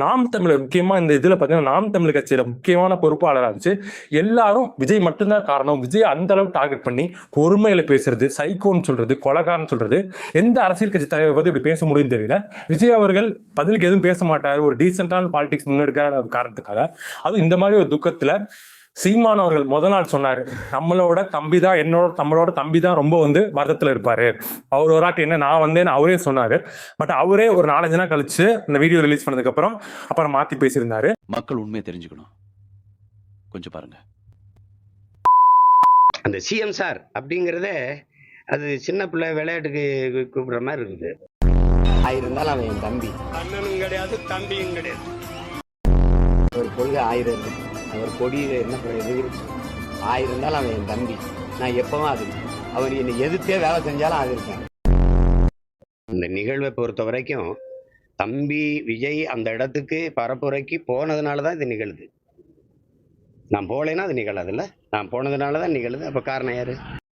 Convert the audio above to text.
நாம் தமிழர் முக்கியமா இந்த இதுல பாத்தீங்கன்னா நாம் தமிழ் கட்சியில முக்கியமான பொறுப்பாளராக இருந்துச்சு. எல்லாரும் விஜய் மட்டும்தான் காரணம். விஜய் அந்த அளவு டார்கெட் பண்ணி பொறுமையில பேசுறது சைக்கோன்னு சொல்றது கொலகாரன்னு சொல்றது எந்த அரசியல் கட்சி தலைவர் வந்து இப்படி பேச முடியும் தெரியல. விஜய் அவர்கள் பதிலுக்கு எதுவும் பேச மாட்டார். ஒரு டீசென்டான பாலிடிக்ஸ் முன்னெடுக்கிற ஒரு காரணத்துக்காக. அதுவும் இந்த மாதிரி ஒரு துக்கத்துல சீமான் அவர்கள் முத நாள் சொன்னாரு நம்மளோட தம்பி தான் என்னோட நம்மளோட தம்பி தான் ரொம்ப வந்து வருத்தத்துல இருப்பாரு. அவர் ஒரு ஆட்டு என்ன நான் வந்தேன்னு அவரே சொன்னாரு. பட் அவரே ஒரு நாலஞ்சு நாள் கழிச்சு இந்த வீடியோ ரிலீஸ் பண்ணதுக்கு அப்புறம் அப்புறம் மாத்தி பேசியிருந்தாரு. மக்கள் உண்மையை தெரிஞ்சுக்கணும். கொஞ்சம் பாருங்க. அந்த சிஎம் சார் அப்படிங்கிறதே அது சின்ன பிள்ளை விளையாட்டுக்கு கூப்பிடுற மாதிரி இருக்குது. ஆயிரம் இருந்தாலும் அவன் என் தம்பி. அண்ணனும் கிடையாது தம்பியும் கிடையாது. ஒரு கொள்கை ஆயிரம் இருக்கு. அவர் கொடி என்ன பண்ணுறது ஆயிரம் இருந்தாலும் அவன் என் தம்பி. நான் எப்பவும் அது. அவர் என்னை எதிர்த்தே வேலை செஞ்சாலும் அது இருக்கேன் இந்த நிகழ்வை பொறுத்த வரைக்கும் தம்பி விஜய் அந்த இடத்துக்கு பரப்புரைக்கு போனதுனால தான் இது நிகழுது. நான் போகலைன்னா அது நிகழாதுல்ல? நான் போனதுனால தான் நிகழுது. அப்போ காரணம் யாரு?